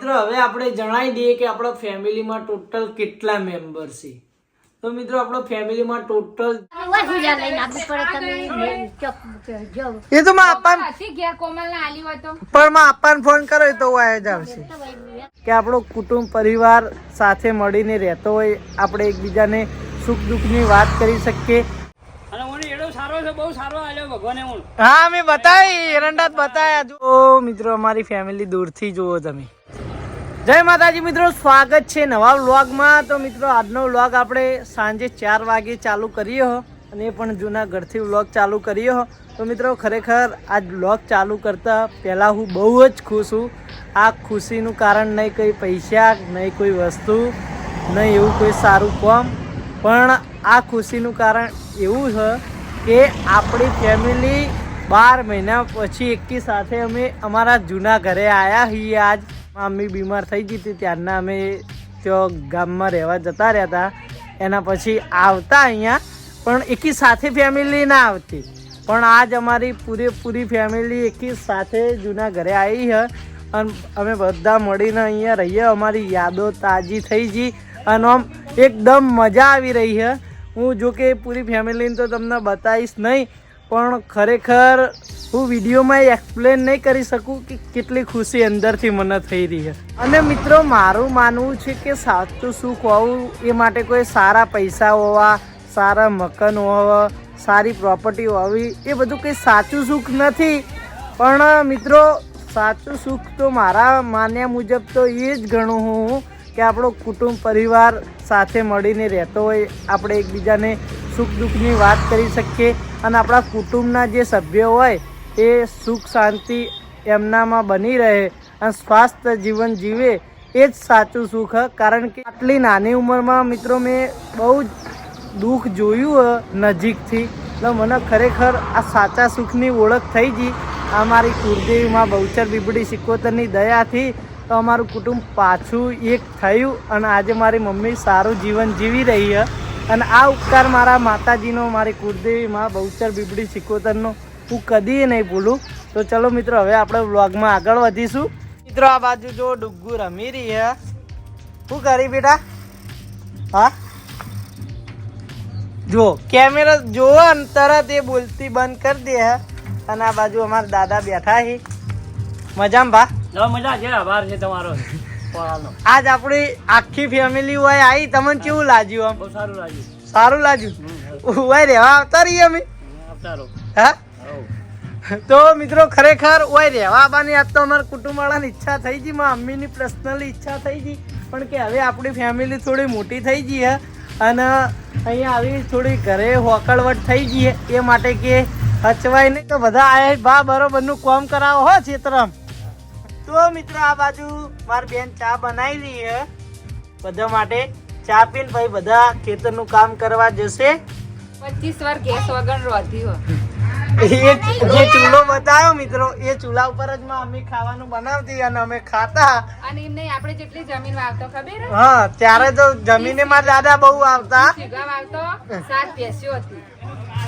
મિત્રો હવે આપણે જણાવી દઈએ કે આપણા ફેમિલીમાં ટોટલ કેટલા મેમ્બર છે. તો મિત્રો આપણો ફેમિલીમાં ટોટલ એ તો માં આપા હતી ઘેર કોમલ ના આલી હોય તો. પણ માં આપવાને ફોન કરો એ તો હું આવી આવશે. કે આપણો કુટુંબ પરિવાર સાથે મળીને રહેતો હોય આપણે એકબીજાને સુખ દુઃખની વાત કરી શકીએ. અને મને એડો સારો છે બહુ સારો આલ્યો ભગવાને હા મેં બતાવી એરંડા બતાવ્યા જો મિત્રો અમારી ફેમિલી દૂરથી જુઓ તમે. જય માતાજી મિત્રો, સ્વાગત છે નવા વ્લોગમાં. તો મિત્રો, આજનો વ્લોગ આપણે સાંજે ચાર વાગે ચાલુ કરીએ હો, અને એ પણ જૂનાગઢથી વ્લોગ ચાલુ કરીએ હો. તો મિત્રો, ખરેખર આજ વ્લોગ ચાલુ કરતાં પહેલાં હું બહુ જ ખુશ છું. આ ખુશીનું કારણ નહીં કોઈ પૈસા, નહીં કોઈ વસ્તુ, નહીં એવું કોઈ સારું કામ. પણ આ ખુશીનું કારણ એવું છે કે આપણી ફેમિલી બાર મહિના પછી એકી સાથે અમે અમારા જૂના ઘરે આવ્યા છીએ આજ. મમ્મી બીમાર થઈ ગઈ હતી ત્યારના અમે ત્યાં ગામમાં રહેવા જતા રહેતા એના પછી આવતા અહીંયા, પણ એકી સાથે ફેમિલી ના આવતી. પણ આજ અમારી પૂરેપૂરી ફેમિલી એકી સાથે જૂના ઘરે આવી છે. અને અમે બધા મળીને અહીંયા રહીએ. અમારી યાદો તાજી થઈ ગઈ અને આમ એકદમ મજા આવી રહી છે. હું જો કે પૂરી ફેમિલીને તો તમને બતાવીશ નહીં પણ ખરેખર હું વિડીયોમાં એક્સપ્લેન નહીં કરી શકું કે કેટલી ખુશી અંદરથી મને થઈ રહી છે. અને મિત્રો, મારું માનવું છે કે સાચું સુખ હોવું એ માટે કોઈ સારા પૈસા હોવા, સારા મકાન હોવા, સારી પ્રોપર્ટી હોવી એ બધું કંઈ સાચું સુખ નથી. પણ મિત્રો, સાચું સુખ તો મારા માન્યા મુજબ તો એ જ ગણું હું કે આપણો કુટુંબ, પરિવાર સાથે મળીને રહેતો હોય, આપણે એકબીજાને સુખ દુઃખની વાત કરી શકીએ. અને આપણા કુટુંબના જે સભ્યો હોય, એ સુખ, શાંતિ એમનામાં બની રહે અને સ્વાસ્થ્ય જીવન જીવે, એ જ સાચું સુખ. કારણ કે આટલી નાની ઉંમરમાં મિત્રો મેં બહુ જ દુઃખ જોયું નજીકથી. એટલે મને ખરેખર આ સાચા સુખની ઓળખ થઈ ગઈ. આ મારી કુળદેવીમાં બહુચર બીબડી સિકોતરની દયાથી તો અમારું કુટુંબ પાછું એક થયું અને આજે મારી મમ્મી સારું જીવન જીવી રહી છે અને આ ઉપકાર મારા માતાજીનો, મારી કુળદેવીમાં બહુચર બીબડી સિકોતરનો હું કદી નહીં ભૂલું. તો ચલો મિત્રો, હવે આપણે વ્લોગમાં આગળ વધીશું. મિત્રો, આ બાજુ જો ડુગ્ગુ રમી રહી શું કરી બેટા? હા? જો, કેમેરા જોવો ને તરત એ બોલતી બંધ કરી દે હે. અને આ બાજુ અમારા દાદા બેઠા છે મજામાં ભા મજા છે. આભાર છે તમારો. આજ આપણી આખી ફેમિલી હોય આવી તમને કેવું લાગ્યું આમ? બહુ સારું લાગ્યું. સારું લાગ્યું? હોય રહેવા આવતા રહીએ અમે. હા? તો મિત્રો ખરેખર ઓય રહેવા આવવાની આજ તો અમારા કુટુંબવાળાની ઈચ્છા થઈ ગઈ મારા મમ્મીની પર્સનલી ઈચ્છા થઈ ગઈ પણ કે હવે આપણી ફેમિલી થોડી મોટી થઈ ગઈ હે અને અહીંયા આવી થોડી ઘરે હોકળવટ થઈ ગઈ એ માટે કે હચવાય નહીં. તો બધા આયા ભા બા બરોબરનું કામ કરાવો હો ચેતરમ. તો મિત્રો આ બાજુ મારી બેન ચા બનાવી રહી છે. બધા માટે ચા પીને ભાઈ બધા ખેતરનું કામ કરવા જશે. પચીસ વાર ગેસ વગર રોધી હોય. જે ચૂલો બતાવ્યો મિત્રો એ ચૂલા ઉપર જ માં અમે ખાવાનું બનાવતી અને અમે ખાતા. અને એમ નહીં આપણે જેટલી જમીન વાવતો ખબર હા? ત્યારે તો જમીને માં દાદા બહુ આવતા. વીઘા વાવતો સાત ભેંસ્યો હતી.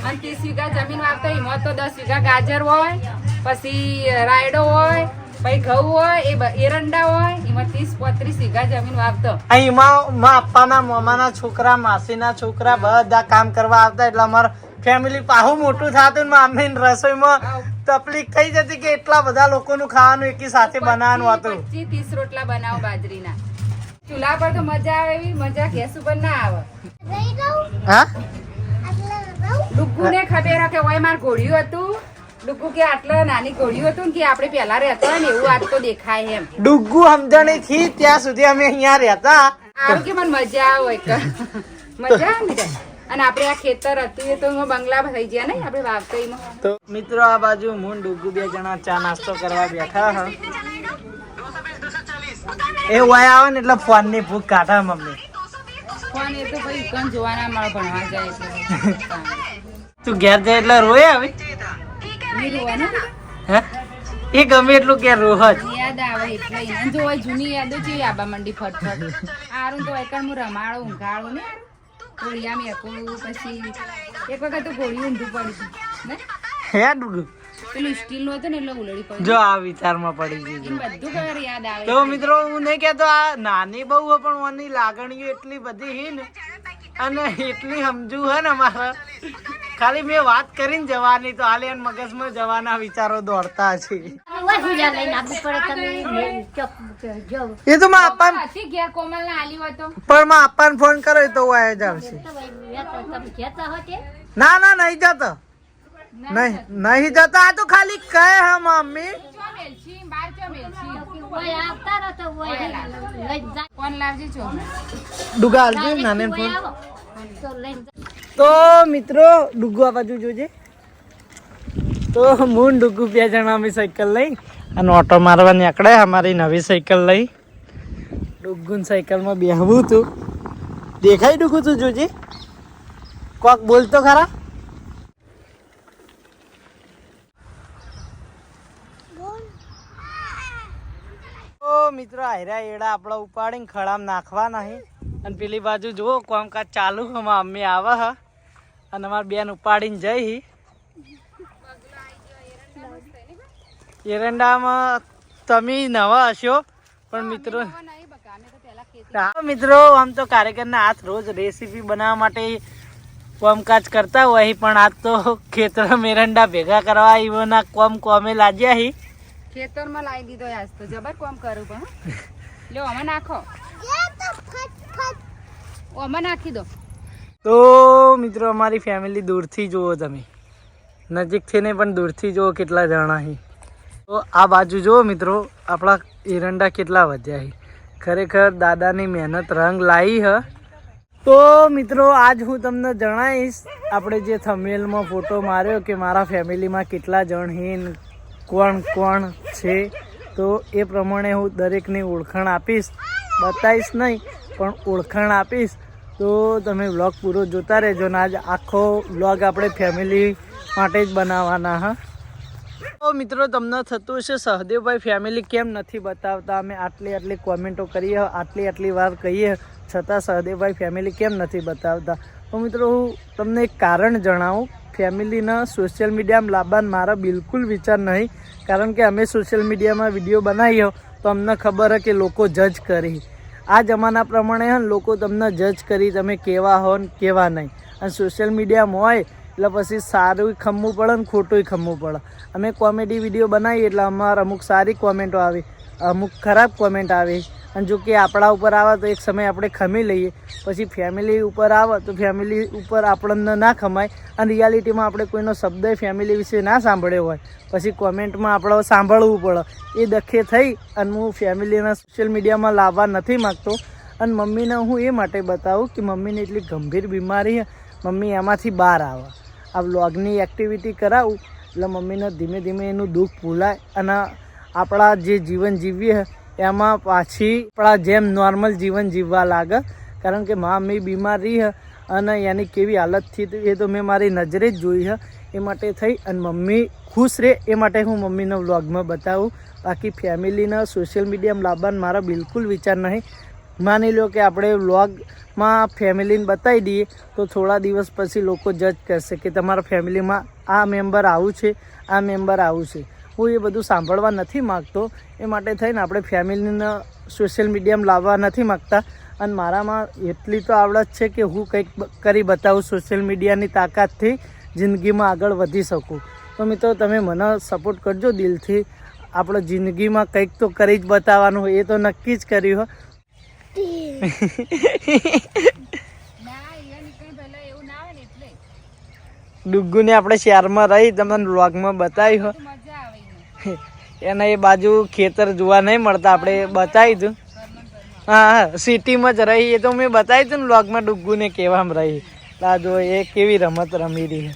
અને ત્રીસ વીઘા જમીન વાવતો એમાં તો દસ વીઘા ગાજર હોય પછી રાયડો હોય પછી ઘઉં હોય એ એરંડા હોય એમાં ત્રીસ પોત્રીસ વીઘા જમીન વાવતો. અહીંમાં માં અપ્પાના મામાના છોકરા માસીના છોકરા બધા કામ કરવા આવતા એટલે અમારા ફેમિલી પાહું મોટું થતું ને મમ્મી રસોઈમાં તકલીફ થઈ જતી કે એટલા બધા લોકોનું ખાવાનું એકી સાથે બનાવવાનું હતું. પચીસ ત્રીસ રોટલા બનાવો બાજરીના. ચૂલા પર તો મજા આવે એવી મજા ગેસ ઉપર ના આવે. હા? આટલા ને ખબર કે ઓય માર ઘોડ્યું હતું? ડુગ્ગુ કે આટલા નાની ઘોડિયું હતું કે આપણે પેલા રહેતા ને એવું આજ તો દેખાય એમ. ડુગ્ગુ સમજણી થી ત્યાં સુધી અમે અહીંયા રહેતા. સારું કે મને મજા આવે મજા આવે અને આપણે આ ખેતર હતું એ તો બંગલા થઈ ગયા ને આપણે વાવતઈમાં તો મિત્રો આ બાજુ હું ડુગુ બે જણા ચા નાસ્તો કરવા બેઠા હ. એ વય આવે ને એટલે ફોનની ભૂખ કાઢા મમ્મી. ફોન એ તો ભાઈ કણ જોવાના મળે ભણવા જાય તું ઘેર જાય એટલે રોય આવે. રોવાનું હે? એ ગમે એટલું કે રોહ જ યાદ આવે એટલે એને જો હોય જૂની યાદો છે આબા મંડી ફટફટ. આરું તો એકણ હું રમાડો ઊંઘાડું ને ઘોડિયા મેકું પછી એક વખત તો ગોળી ઊંધું પડી હતી ને? હે ડુગ્ગુ પેલું સ્ટીલનું હતું ને એટલે ઉલડી પડી જો આ વિચારમાં પડી ગઈ બધું ખબર યાદ આવે. તો મિત્રો હું નહીં કહેતો આ નાની બહુ પણ ઓની લાગણીઓ એટલી બધી હી ને. અને એટલી સમજુ હે ને મારે. ખાલી મેં વાત કરીને જવાની તો એના મગજમાં જવાના વિચારો દોડતા છે એ તો માં આપા હતી ઘેર કોમલ ના આલી હોય પણ માં આપવાને ફોન કરો તો હું આવી જાવશે ના ના, નહીં જતો. નહીં નહીં જતો. આ તો ખાલી કહે હા મમ્મી. મેલછી બાર ચો મેલછી ઓય આવતા રહો તો ઓય લઈ જા કોણ લાવજે છો ડુગા હાલજો નાને ફોન. તો મિત્રો ડુગુ આ બાજુ જોજે. તો હું ને ડુગુ બે જણા અમે સાયકલ લઈ અને ઓટો મારવા નીકળે અમારી નવી સાયકલ લઈ. ડુગુન સાયકલમાં બેહવું તું દેખાય ડુગુ તું જોજે? કોક બોલતો ખરા? મિત્રો, આયરા એડા આપણા ઉપાડીને ખળામ નાખવા નહીં. અને પેલી બાજુ જુઓ, કામકાજ ચાલુ અમાર મમ્મી આવે હ અને અમારી બેન ઉપાડીને જઈ એરંડામાં તમે નવા હશો, પણ મિત્રો મિત્રો, આમ તો કાર્યકરના હાથ રોજ રેસીપી બનાવવા માટે કોમકાજ કરતા હોય, પણ આજ તો ખેતરમાં એરંડા ભેગા કરવા એવાના કોમ કોમે લાગ્યા હી ખેતરમાં લાવી દીધો આજ તો. જબર કોમ કરું પણ, હો. લ્યો અમે નાખો. ઓમાં નાખી દો. તો મિત્રો, અમારી ફેમિલી દૂરથી જુઓ તમે. નજીકથી નહીં પણ દૂરથી જુઓ કેટલા જણા હી. તો આ બાજુ જુઓ મિત્રો, આપણા એરંડા કેટલા વધ્યા હી. ખરેખર દાદાની મહેનત રંગ લાવી હ. તો મિત્રો, આજ હું તમને જણાવીશ, આપણે જે થંબનેલમાં ફોટો માર્યો કે મારા ફેમિલીમાં કેટલા જણ ને કોણ કોણ છે તો એ પ્રમાણે હું દરેકની ઓળખાણ આપીશ. બતાવીશ નહીં, પણ ઓળખાણ આપીશ. તો તમે વ્લોગ પૂરો જોતા રહેજો ને આજ આખો વ્લોગ આપણે ફેમિલી માટે જ બનાવવાના, હા? તો મિત્રો, તમને થતું હશે સહદેવભાઈ ફેમિલી કેમ નથી બતાવતા? અમે આટલી આટલી કોમેન્ટો કરીએ, આટલી આટલી વાર કહીએ, છતાં સહદેવભાઈ ફેમિલી કેમ નથી બતાવતા? તો મિત્રો, હું તમને એક કારણ જણાવું. ફેમિલીના સોશિયલ મીડિયામાં લાવવાનો મારો બિલકુલ વિચાર નહીં. કારણ કે અમે સોશિયલ મીડિયામાં વીડિયો બનાવ્યો, તો અમને ખબર કે લોકો જજ કરી. આ જમાના પ્રમાણે લોકો તમને જજ કરી તમે કેવા હો ને કેવા નહીં. અને સોશિયલ મીડિયામાં હોય, એટલે પછી સારું ખમવું પડે ને ખોટું ખમવું પડે. અમે કોમેડી વીડિયો બનાવીએ, એટલે અમારે અમુક સારી કોમેન્ટો આવે, અમુક ખરાબ કોમેન્ટ આવે. અને જો કે આપણા ઉપર આવે તો એક સમય આપણે ખમી લઈએ. પછી ફેમિલી ઉપર આવે તો ફેમિલી ઉપર આપણને ના ખમાય. અને રિયાલિટીમાં આપણે કોઈનો શબ્દ ફેમિલી વિશે ના સાંભળ્યો હોય. પછી કોમેન્ટમાં આપણે સાંભળવું પડે. એ દખે થઈ અને હું ફેમિલીના સોશિયલ મીડિયામાં લાવવા નથી માગતો. અને મમ્મીને હું એ માટે બતાવું કે મમ્મીને એટલી ગંભીર બીમારી મમ્મી એમાંથી બહાર આવે. આ વ્લોગની એક્ટિવિટી કરાવું એટલે મમ્મીને ધીમે ધીમે એનું દુઃખ ભૂલાય. અને આપણા જે જીવન જીવીએ એમાં પાછી આપણા જેમ નોર્મલ જીવન જીવવા લાગે. કારણ કે મામી બીમાર રહી અને એની કેવી હાલત થઈ એ તો મેં મારી નજરે જ જોઈ હ. એ માટે થઈ અને મમ્મી ખુશ રહે. એ માટે હું મમ્મીનો વ્લોગમાં બતાવું. બાકી ફેમિલીના સોશિયલ મીડિયામાં લાવવાનો મારા બિલકુલ વિચાર નહીં. માની લો કે આપણે વ્લોગમાં ફેમિલીને બતાવી દઈએ, તો થોડા દિવસ પછી લોકો જજ કરશે કે તમારા ફેમિલીમાં આ મેમ્બર આવું છે, આ મેમ્બર આવું છે. હું એ બધું સાંભળવા નથી માગતો. એ માટે થઈને આપણે ફેમિલીને સોશિયલ મીડિયામાં લાવવા નથી માગતા. અને મારામાં એટલી તો આવડત છે કે હું કંઈક કરી બતાવું સોશિયલ મીડિયાની તાકાતથી જિંદગીમાં આગળ વધી શકું. તો મિત્રો તમે મને સપોર્ટ કરજો દિલથી. આપણે જિંદગીમાં કંઈક તો કરી જ બતાવવાનું એ તો નક્કી જ કર્યું એટલે ડુગ્ગુને આપણે શહેરમાં રહી તમને વ્લોગમાં બતાવ્યું હોય. એને. એ બાજુ ખેતર જોવા નહીં મળતા આપણે બતાવી દઉં. હા સિટીમાં જ રહી એ તો મેં બતાવી હતું ને બ્લોગમાં ડુગ્ગુને કેવામાં રહી. આ જો એ કેવી રમત રમી રહી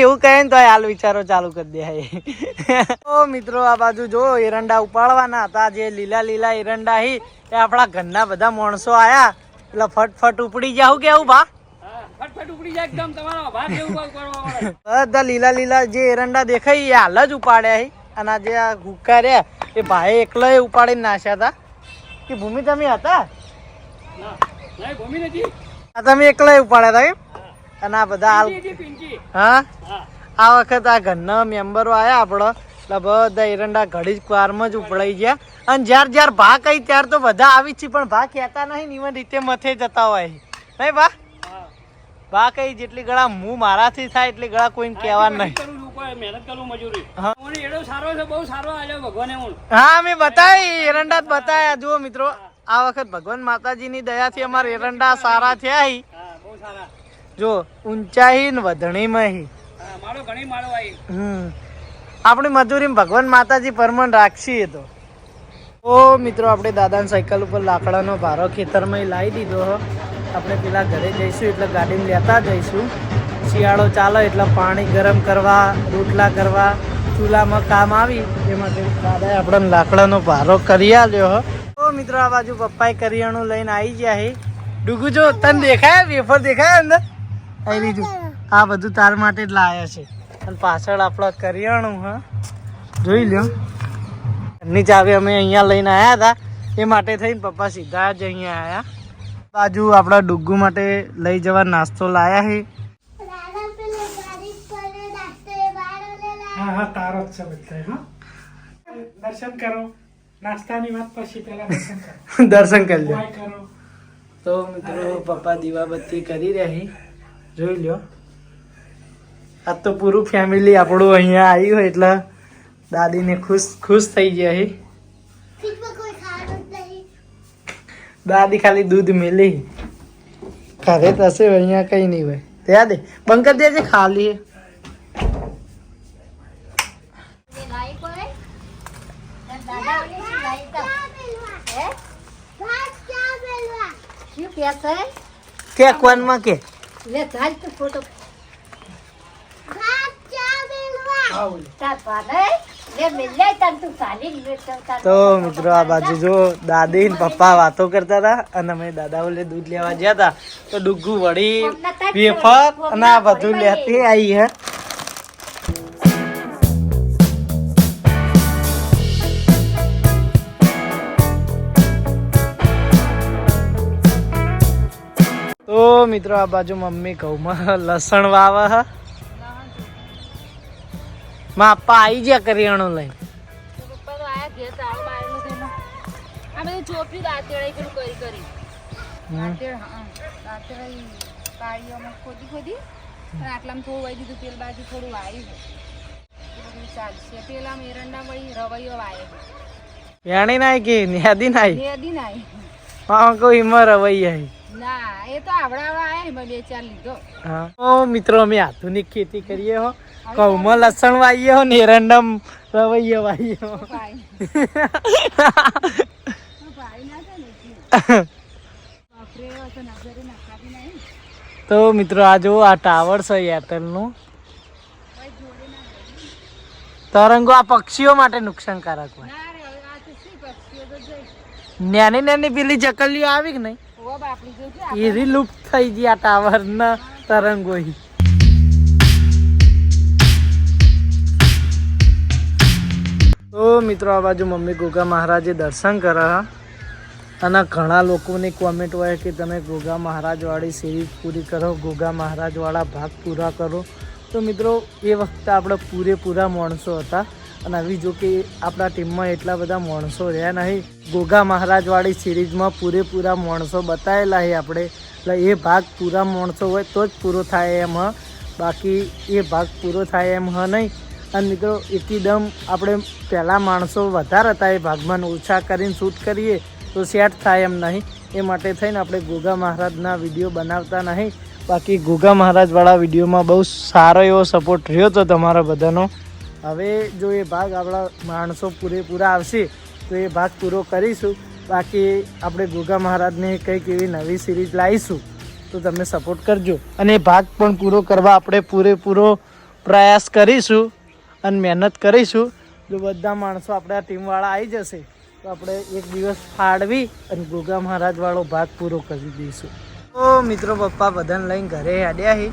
એવું કહે ને તો હાલ વિચારો ચાલુ કરી દે તો મિત્રો આ બાજુ જો એરંડા ઉપાડવાના હતા જે લીલા લીલા એરંડા હી એ આપણા ઘરના બધા માણસો આયા. એટલે ફટફટ ઉપડી જાવ કેવું બા હા, ફટફટ ઉપડી જાય એકદમ તમારો ભાગ જેવું કરવા બધા લીલા લીલા જે એરંડા દેખાય એ હાલ જ ઉપાડ્યા હી અને આ જે આ હુક્કા રહ્યા એ ભાઈ એકલો ઉપાડીને નાખ્યા હતા. કે ભૂમિ તમે હતા? ભૂમિ નથી. આ તમે એકલા ઉપાડ્યા હતા એમ? અને આ બધા હાલ હા? આ વખત આ ઘરના મેમ્બરો આવ્યા આપણો. એટલે બધા એરંડા ઘડી જ ક્વારમાં જ ઉપડાઈ ગયા. અને જ્યાર જ્યાર ભા કઈ ત્યાર તો બધા આવી જ છે પણ ભા કહેતા નહીં ને રીતે મથે જતા હોય નહીં ભા ભા કઈ જેટલી ગળા હું મારાથી થાય એટલી ગળા કોઈને કહેવા નહીં. કરું છું કોઈ મહેનત કરું મજૂરી. એડો સારો છે બહુ સારો આલ્યો ભગવાને હું હા મેં બતાવી એરંડા બતાવ્યા જુઓ મિત્રો આ વખત ભગવાન માતાજીની દયાથી અમારા એરંડા સારા. થયા જો ઊંચાઈ ને વધણીમાં મારો ઘણી માળો આવી. હમ. આપણી મજૂરી ભગવાન માતાજી પરમણ રાખશી તો. ઓ મિત્રો આપણે દાદાની સાયકલ ઉપર લાકડાનો ભારો ખેતરમાં લાવી દીધો હો. આપણે પેલા ઘરે જઈશું એટલે ગાડીમાં લેતા જઈશું. શિયાળો ચાલે એટલે પાણી ગરમ કરવા, રોટલા કરવા, ચૂલામાં કામ આવી. એ માટે દાદાએ આપણને લાકડાનો ભારો કરી આલ્યો ઓ મિત્રો, આ બાજુ પપ્પાએ કરિયાણું લઈને આવી ગયા હે ડુગુ, જો, તને દેખાય? વેફર દેખાય અંદર? આવી લીધું આ બધું તાર માટે જ લાયા છે. અને પાછળ આપણા કરિયાણું, હા. જોઈ લ્યો. ઘરની ચાવી અમે અહીંયા લઈને આવ્યા હતા. એ માટે થઈને પપ્પા સીધા જ અહીંયા આવ્યા બાજુ આપણા ડુગ્ગુ માટે લઈ જવા નાસ્તો લાયા છે હા હા તારો જ છે બધા હા. દર્શન કરો. નાસ્તાની વાત પછી પહેલા દર્શન કરો. દર્શન કરી લો કરો. તો મિત્રો પપ્પા દીવાબત્તી કરી રહી. જોઈ લ્યો. આ તો પૂરું ફેમિલી આપણું અહીંયા આવ્યું હોય એટલે દાદીને ખુશ ખુશ થઈ ગયા છે દાદી ખાલી દૂધ મેલી. ઘરે થશે અહીંયા કઈ નહીં હોય. ત્યાં દે બંધ કરી દેજે ખાલી. લાઈક હોય દાદા ઓલી શું લાઈક હે શું કહેશે કે? કોનમાં કે લે ચાલ તું ફોટો. તાર પાડે લે મિલે તન તું ચાલી લે તાર તો મિત્રો આ બાજુ જો દાદી ને પપ્પા વાતો કરતા હતા અને અમે દાદા ઓલે દૂધ લેવા ગયા હતા. તો ડુગુ વળી વેફર અને આ બધું લેતી આવી હે. તો મિત્રો આ બાજુ મમ્મી ઘઉંમાં લસણ વાવે હ. માં પપ્પા આવી ગયા કરિયાણું લઈને. પપ્પા તો આયા ઘેર તાળું થઈને આ બધું ચોપ્યું દાંતેડાઈ પેલું કરી કરી દાંતેડ હા દાંતેડાઈ ખોદી ખોદી આટલામાં થોડું વાઈ દીધું તેલ બાજુ થોડું વાયું છે ચાલશે પેલા એરંડા વળી રવૈયો વાય વેણી નાય કે ન્યાદી નાય ભેદી નાઈ. હા કોઈ હિમર રવૈ આવી ના એ તો આવડાવડા આયા એમાં બે ચાર લીધો. હા. મિત્રો અમે આધુનિક ખેતી કરીએ હો. ઘઉંમાં લસણ વાઈએ હો ને એરંડમ રવૈયો વાઈએ હો. ના ને તો મિત્રો આ જુઓ આ ટાવર છે એરટેલનું. તરંગો આ પક્ષીઓ માટે નુકસાનકારક હોય. ના નાની નાની પેલી ચકલીઓ આવી કે નહીં? એ લુપ્ત થઈ ગઈ આ ટાવર ના તરંગો તો મિત્રો, આ બાજુ મમ્મી ગોગા મહારાજે દર્શન કર્યા. અને ઘણા લોકોની કોમેન્ટ હોય કે તમે ગોગા મહારાજવાળી સિરીઝ પૂરી કરો, ગોગા મહારાજવાળા ભાગ પૂરા કરો. તો મિત્રો, એ વખતે આપણે પૂરેપૂરા માણસો હતા. અને આવી જો કે આપણા ટીમમાં એટલા બધા માણસો રહ્યા નહીં, ગોગા મહારાજવાળી સિરીઝમાં પૂરેપૂરા માણસો બતાવેલા છે આપણે. એટલે એ ભાગ પૂરા માણસો હોય તો જ પૂરો થાય એમ, હ. બાકી એ ભાગ પૂરો થાય એમ, હ નહીં. અને મિત્રો, એકદમ આપણે પહેલાં માણસો વધારે હતા એ ભાગમાં ઓછા કરીને શૂટ કરીએ તો સેટ થાય એમ નહીં. એ માટે થઈને આપણે ગોગા મહારાજના વીડિયો બનાવતા નહીં. બાકી ગોગા મહારાજવાળા વિડીયોમાં બહુ સારો એવો સપોર્ટ રહ્યો હતો તમારા બધાનો. હવે જો એ ભાગ આપણા માણસો પૂરેપૂરા આવશે, તો એ ભાગ પૂરો કરીશું. બાકી આપણે ગોગા મહારાજને કંઈક એવી નવી સિરીઝ લાવીશું, તો તમે સપોર્ટ કરજો. અને એ ભાગ પણ પૂરો કરવા આપણે પૂરેપૂરો પ્રયાસ કરીશું અને મહેનત કરીશું. જો બધા માણસો આપણા ટીમવાળા આવી જશે, તો આપણે એક દિવસ ફાળવી અને ગોગા મહારાજવાળો ભાગ પૂરો કરી દઈશું. તો મિત્રો, પપ્પા બધાને લઈને ઘરે આડ્યા હી.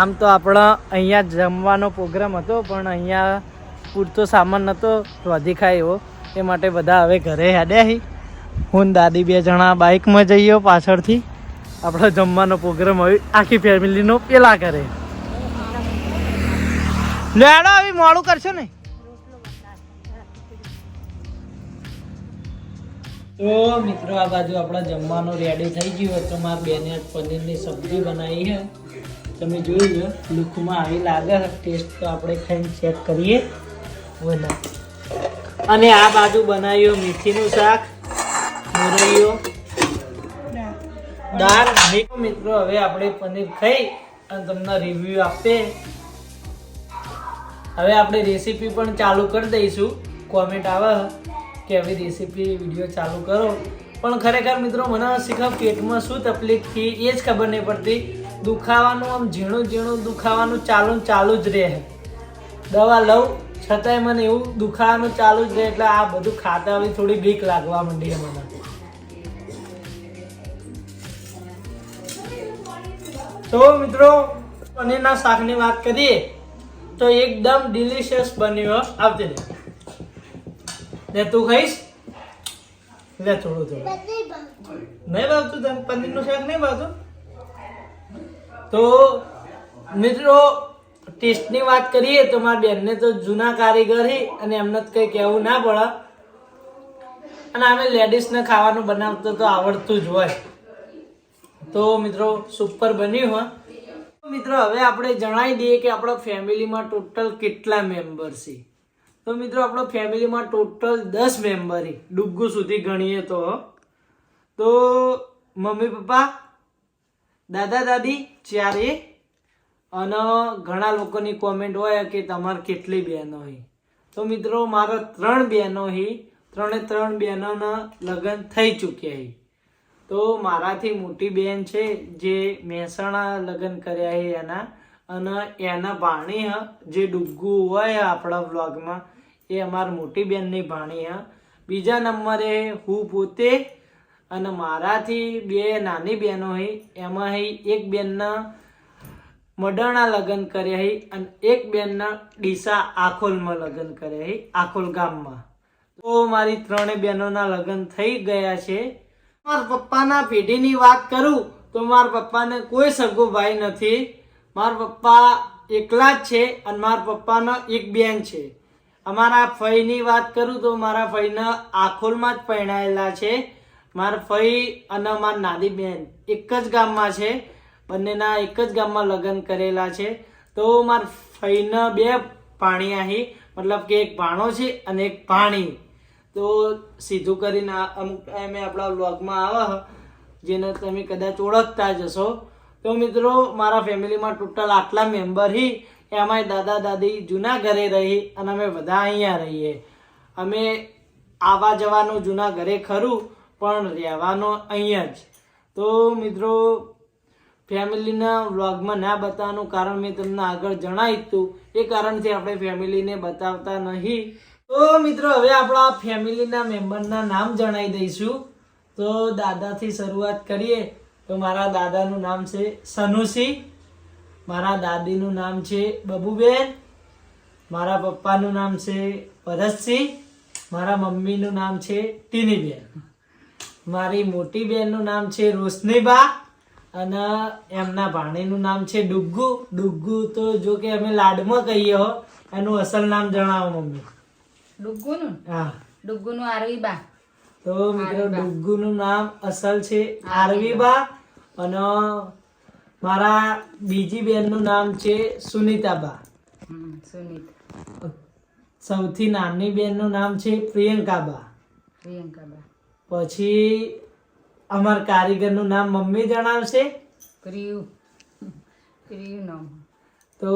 આમ તો આપણા અહીંયા જમવાનો પ્રોગ્રામ હતો, પણ અહીંયા પૂરતો સામાન નહોતો વધી ખાય એવો એ માટે બધા હવે ઘરે હેડ્યા હી. દાદી બે જણા બાઇકમાં જઈએ પાછળથી. આપણો જમવાનો પ્રોગ્રામ હોય આખી ફેમિલીનો પેલા કરે. લેડો આવી મોડું કરશો ને? તો મિત્રો, આ બાજુ આપણા જમવાનું રેડી થઈ ગયું. તો મારા બેને પનીરની સબ્જી બનાવી છે. તમે જોઈ લો લુકમાં આવી લાગે ટેસ્ટ તો આપણે ખાઈને ચેક કરીએ. બના અને આ બાજુ બનાવ્યો મેથીનું શાક મોરૈયો દાળ. મિત્રો હવે આપણે પનીર ખાઈ અને તમને રિવ્યૂ આપીએ. હવે આપણે રેસીપી પણ ચાલુ કરી દઈશું. કોમેન્ટ આવે કે હવે રેસીપી વીડિયો ચાલુ કરો. પણ ખરેખર મિત્રો મને શીખવ પેટમાં શું તકલીફ થઈ એ જ ખબર નહીં પડતી. દુખાવાનું આમ ઝીણું ઝીણું દુખાવાનું ચાલુ ચાલુ જ રહે. દવા લઉં છતાંય મને એવું દુખાવાનું ચાલુ જ રહે એટલે આ બધું ખાતા હવે થોડી બીક લાગવા માંડી મને. તો મિત્રો પનીરના શાકની વાત કરીએ તો એકદમ ડિલિશિયસ બન્યો. આવતી રહે. ને તું ખાઈશ? લે થોડું થોડું. નહીં ભાવતું પનીરનું શાક નહીં ભાવતું? તો મિત્રો, ટેસ્ટની વાત કરીએ, તો મારા બેનને તો જૂના કારીગર અને એમને તો કંઈ કહેવું ના પડે. અને અમે લેડીઝને ખાવાનું બનાવતો તો આવડતું જ હોય. તો મિત્રો, સુપર બન્યું હોય મિત્રો, હવે આપણે જણાવી દઈએ કે આપણા ફેમિલીમાં ટોટલ કેટલા મેમ્બર છે તો મિત્રો, આપણા ફેમિલીમાં ટોટલ દસ મેમ્બર ડુગ્ગુ સુધી ગણીએ તો તો મમ્મી પપ્પા દાદા, દાદી ચારે અને ઘણા લોકોની કોમેન્ટ હોય કે તમારે કેટલી બહેનો હોય. તો મિત્રો, મારા ત્રણ બહેનો હી, ત્રણે ત્રણ બહેનોના લગ્ન થઈ ચૂક્યા છે તો મારાથી મોટી બહેન છે, જે મહેસાણા લગ્ન કર્યા છે એના. અને એના ભાણી હ, જે ડુગ્ગુ હોય આપણા વ્લોગમાં, એ અમારી મોટી બહેનની ભાણી હ. બીજા નંબરે હું પોતે અને મારાથી બે નાની બહેનો હઈ એમાં હે એક બેનના મડાણા લગ્ન કર્યા હઈ અને એક બેનના ડીસા આખોલમાં લગ્ન કર્યા હઈ આખોલ ગામમાં. તો મારી ત્રણેય બહેનોના લગ્ન થઈ ગયા છે. મારા પપ્પાના પેઢીની વાત કરું તો મારા પપ્પાને કોઈ સગો ભાઈ નથી. મારા પપ્પા એકલા જ છે અને મારા પપ્પાનો એક બેન છે. અમારા ફઈની વાત કરું તો મારા ફઈના આખોલમાં જ પરણાયેલા છે. મારા ફઈ અને મારા નાની બેન એક જ ગામમાં છે. બંનેના એક જ ગામમાં લગ્ન કરેલા છે. તો મારા ફઈના બે પાણી આહી, મતલબ કે એક ભાણો છે અને એક ભાણી. તો સીધું કરીને અમુક ટાઈમે આપણા વ્લોગમાં આવે જેને તમે કદાચ ઓળખતા જ હશો. તો મિત્રો, મારા ફેમિલીમાં ટોટલ આટલા મેમ્બર હી એમાંય દાદા દાદી જૂના ઘરે રહી અને અમે બધા અહીંયા રહીએ. અમે આવવા જવાનું જૂના ઘરે ખરું પણ રહેવાનો અહીંયા જ. તો મિત્રો, ફેમિલીના વ્લોગમાં ના બતાવવાનું કારણ મેં તમને આગળ જણાવ્યું હતું. એ કારણથી આપણે ફેમિલીને બતાવતા નહીં. તો મિત્રો, હવે આપણા ફેમિલીના મેમ્બરના નામ જણાવી દઈશું. તો દાદાથી શરૂઆત કરીએ. તો મારા દાદાનું નામ છે સનુસિંહ મારા દાદીનું નામ છે બબુબેન. મારા પપ્પાનું નામ છે ભરતસિંહ. મારા મમ્મીનું નામ છે ટીનીબેન. મારી મોટી બેનનું નામ છે રોશનીબા અને એમના ભાણીનું નામ છે ડુગ્ગુ. ડુગ્ગુ તો જો કે અમે લાડમાં કહીએ હો એનું અસલ નામ જણાવો મમ્મી. ડુગ્ગુનું? હા. ડુગ્ગુનું આરવીબા. તો મિત્રો ડુગ્ગુનું નામ અસલ છે આરવીબા. અને મારા બીજી બેનનું નામ છે સુનીતાબા. હમ, સૌથી નાની બેનનું નામ છે પ્રિયંકાબા. પ્રિયંકાબા. પછી અમાર કારીગરનું નામ મમ્મી જણાવશે. પ્રિયુ. પ્રિયુ નામ. તો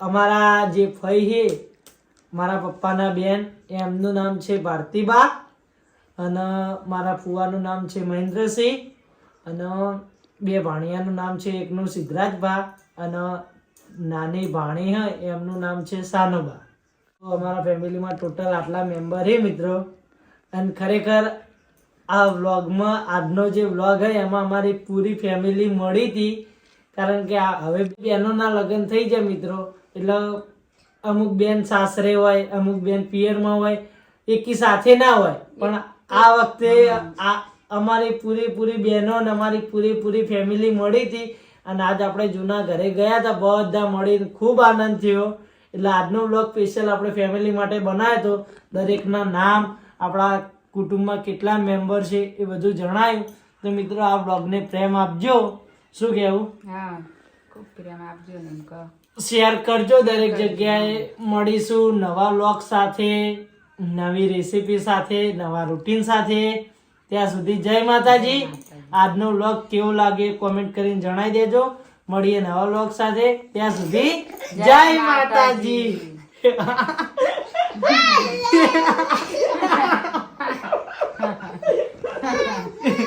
અમારા જે ફઈ છે મારા પપ્પાના બેન એમનું નામ છે ભારતીબા અને મારા ફુવાનું નામ છે મહેન્દ્રસિંહ અને બે ભાણિયાનું નામ છે એકનું સિદ્ધરાજભા અને નાની ભાણી હ એમનું નામ છે સાનુબા. તો અમારા ફેમિલીમાં ટોટલ આટલા મેમ્બર હે મિત્રો. અને ખરેખર આ વ્લોગમાં આજનો જે વ્લોગ હોય એમાં અમારી પૂરી ફેમિલી મળી હતી. કારણ કે હવે બહેનોના લગ્ન થઈ જાય મિત્રો. એટલે અમુક બેન સાસરે હોય, અમુક બેન પિયરમાં હોય, એકી સાથે ના હોય. પણ આ વખતે આ અમારી પૂરેપૂરી બહેનો અને અમારી પૂરેપૂરી ફેમિલી મળી હતી. અને આજ આપણે જૂના ઘરે ગયા હતા, બધા મળીને ખૂબ આનંદ થયો. એટલે આજનો બ્લોગ સ્પેશિયલ આપણે ફેમિલી માટે બનાવ્યો હતો. દરેકના નામ, આપણા કુટુંબમાં કેટલા મેમ્બર છે એ બધું જણાયું. તો મિત્રો આ બ્લોગને પ્રેમ આપજો. શું કહેવું? હા ખૂબ પ્રેમ આપજો એમ કહો શેર કરજો દરેક જગ્યાએ. મળીશું નવા બ્લોગ સાથે નવી રેસીપી સાથે નવા રૂટીન સાથે. ત્યાં સુધી જય માતાજી. આજનો વ્લોગ કેવો લાગે કોમેન્ટ કરીને જણાવી દેજો. મળીએ નવા વ્લોગ સાથે. ત્યાં સુધી જય માતાજી. ハハハハ。